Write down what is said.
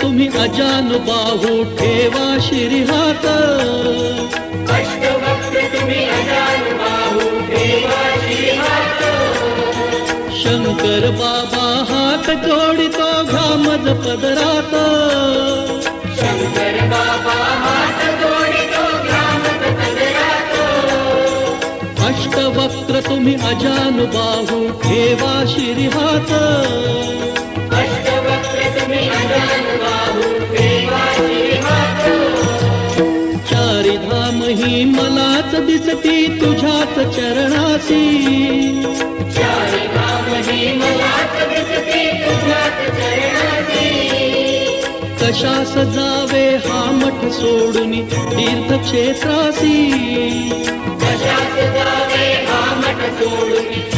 तुम्ही अजान बाहू ठेवा शिरिहात अष्टवक्र तुम्ही अजान बाहू ठेवा शंकर बाबा हात जोडितो घामज पदरात. शंकर बाबा हात जोडितो ग्रामच पदरातो. अष्टवक्र तुम्ही अजान बाहू ठेवा शिरिहात चारी धाम ही मलाच दिसती तुझ्याच चरणासी कशास जावे हा मठ सोडून तीर्थक्षेत्रासी कशात जावे हा मठ सोडून